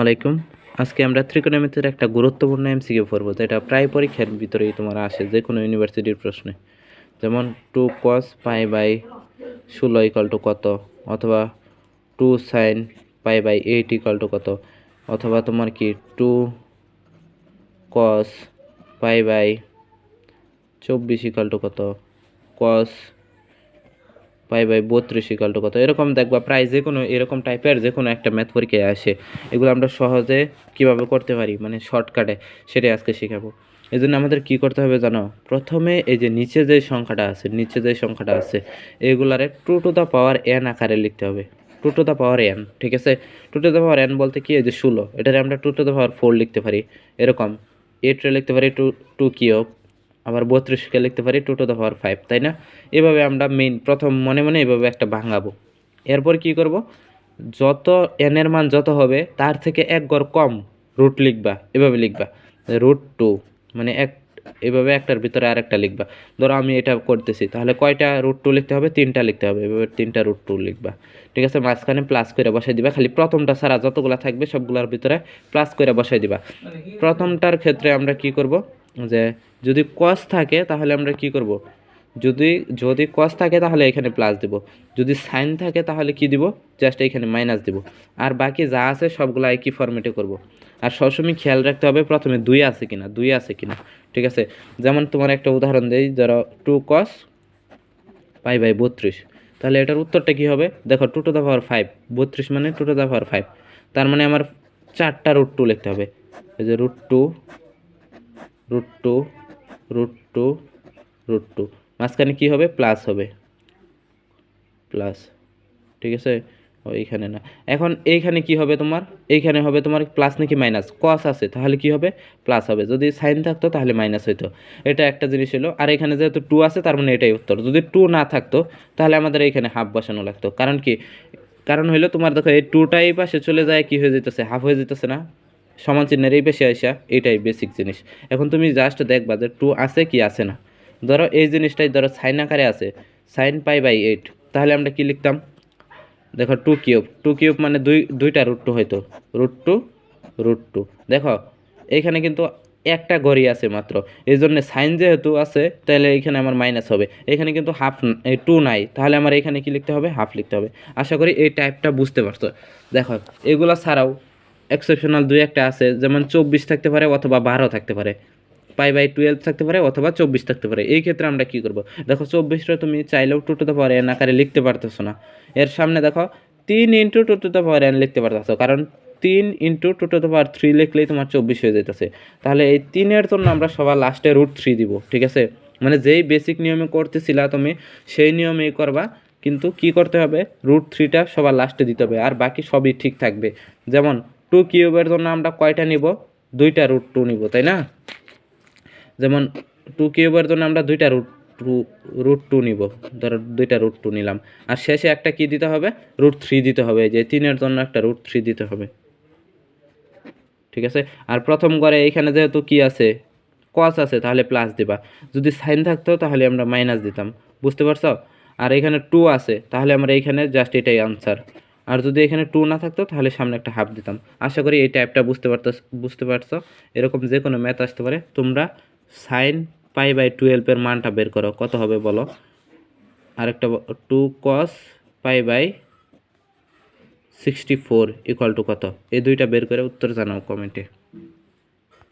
আলাইকুম। আজকে আমরা ত্রিকোণমিতির একটা গুরুত্বপূর্ণ এমসিকিউ পড়ব যেটা প্রায় পরীক্ষার ভিতরেই তোমার আসে যে কোনো ইউনিভার্সিটির প্রশ্নে। যেমন টু কস পাই বাই ষোলো ইকাল টু কত? অথবা two sine pi by eight equal to কত? অথবা তোমার কি টু কস পাই বাই চব্বিশ ইকাল টু কত? কস পাই বাই বত্রিশ ইকাল টু কত? এরকম দেখবা প্রায় যে কোনো এরকম টাইপের যে কোনো একটা ম্যাথ পরীক্ষায় আসে। এগুলো আমরা সহজে কীভাবে করতে পারি? মানে শর্টকাটে সেটাই আজকে শেখাবো। এই জন্য আমাদের কী করতে হবে জানো? প্রথমে এই যে নিচে যে সংখ্যাটা আছে, নিচে যে সংখ্যাটা আছে, এগুলারে two to the power n আকারে লিখতে হবে। Two to the power n ঠিক আছে? Two to the power n বলতে কি? এই যে ষোলো। এটারে আমরা two to the power four লিখতে পারি। এরকম। এইটরে লিখতে পারি টু টু কিউব আবার বত্রিশকে লিখতে পারি two to the power five তাই না? এভাবে আমরা মেইন প্রথম মনে মনে এভাবে একটা ভাঙাবো। এরপর কি করব? যত এনের মান যত হবে তার থেকে এক গড় কম রুট লিখবা এভাবে লিখবা। রুট টু মানে এক এভাবে একটার ভিতরে আরেকটা লিখবা। ধরো আমি এটা করতেছি তাহলে কয়টা রুট টু লিখতে হবে? তিনটা লিখতে হবে এভাবে তিনটা রুট টু লিখবা। ঠিক আছে? মাঝখানে প্লাস করে বসাই দিবা খালি প্রথমটা ছাড়া যতগুলো থাকবে সবগুলোর ভিতরে প্লাস করে বসাই দিবা। প্রথমটার ক্ষেত্রে আমরা কি করব? যে যদি কস থাকে, তাহলে আমরা কি করব? যদি যদি কস থাকে, তাহলে এখানে প্লাস দিব। যদি সাইন থাকে, তাহলে কি দিব? জাস্ট এখানে মাইনাস দিব। আর বাকি যা আছে, সবগুলো একই ফর্মেটে করব। আর সবসময় খেয়াল রাখতে হবে, প্রথমে দুই আছে কিনা, দুই আছে কিনা। ঠিক আছে? যেমন তোমার একটা উদাহরণ দেই, ধরো টু কস পাই বাই বত্রিশ। তাহলে এটার উত্তরটা কী হবে? দেখো two to the power five বত্রিশ মানে two to the power five তার মানে আমার চারটা রুট টু লিখতে হবে। এই যে root two root two root two root. Two মাঝখানে কী হবে? প্লাস হবে। প্লাস। ঠিক আছে? এইখানে না। এখন এইখানে কি হবে তোমার? এইখানে হবে তোমার প্লাস নাকি মাইনাস? কস আছে। তাহলে কি হবে? প্লাস হবে। যদি সাইন থাকতো তাহলে মাইনাস হইতো। এটা একটা জিনিস হলো। আর এখানে যেহেতু টু আছে, তার মানে এটাই উত্তর। যদি টু না থাকতো, তাহলে আমাদের এইখানে হাফ বসানো লাগতো। কারণ কি? কারণ হইল তোমার দেখো, এই টুটাই পাশে চলে যায়, কি হয়ে যেতেছে? হাফ হয়ে যেতেছে না? সমান চিহ্নের এই বেশি আসা এটাই বেসিক জিনিস। এখন তুমি জাস্ট দেখবা যে টু আছে কি আছে না। ধরো এই জিনিসটাই ধরো সাইন আকারে আছে সাইন পাই বাই এইট তাহলে আমরা কি লিখতাম? দেখো টু কিউব টু কিউব মানে দুই, দুইটা রুট টু হয়তো। রুট টু রুট টু দেখো, এইখানে কিন্তু একটা ঘড়ি আছে মাত্র। এই জন্য সাইন যেহেতু আছে, তাহলে এইখানে আমার মাইনাস হবে। এখানে কিন্তু হাফ টু নাই। তাহলে আমার এখানে কি লিখতে হবে? হাফ লিখতে হবে। আশা করি এই টাইপটা বুঝতে পারছ। দেখো, এগুলো ছাড়াও এক্সেপশনাল দুই একটা আছে, যেমন চব্বিশ থাকতে পারে অথবা বারো থাকতে পারে। পাই বাই টুয়েলভ থাকতে পারে অথবা চব্বিশ থাকতে পারে। এই ক্ষেত্রে আমরা কি করব? দেখো চব্বিশটা তুমি চাইলেও two to the power n আকারে লিখতে পারতেছো না। এর সামনে দেখো তিন into two to the power n লিখতে পারতেছো, কারণ তিন into two to the power three লিখলেই তোমার চব্বিশ হয়ে যেতেছে তাহলে এই তিনের জন্য আমরা সবার লাস্টে রুট থ্রি দিব, ঠিক আছে? মানে যেই বেসিক নিয়মে করতেছিলা তুমি, সেই নিয়মেই করবা, কিন্তু কি করতে হবে? রুট থ্রিটা সবার লাস্টে দিতে হবে, আর বাকি সবই ঠিক থাকবে। যেমন টু কিউবের জন্য আমরা কয়টা নিব? দুইটা রুট টু নিব, তাই না? যেমন টু কিউবের জন্য আমরা দুইটা রুট টু রুট টু নিব। ধরো দুইটা রুট টু নিলাম। আর শেষে একটা কি দিতে হবে? রুট থ্রি দিতে হবে। যে তিনের জন্য একটা রুট থ্রি দিতে হবে। ঠিক আছে? আর প্রথম ঘরে এইখানে যেহেতু কি আছে? কস আছে, তাহলে প্লাস দিবা। যদি সাইন থাকতো, তাহলে আমরা মাইনাস দিতাম। বুঝতে পারছ? আর এখানে টু আছে, তাহলে আমরা এইখানে জাস্ট এটাই আনসার আর যদি এখানে টু না থাকতো, তাহলে সামনে একটা হাফ দিতাম। আশা করি এই টাইপটা বুঝতে পারত বুঝতে পারছ। এরকম যে কোনো ম্যাথ আসতে পারে। তোমরা সাইন পাই বাই টুয়েলভের মানটা বের করো। কত হবে বলো? আরেকটা two cos pi by sixty four equal to কত? এই দুইটা বের করে উত্তর জানাও কমেন্টে।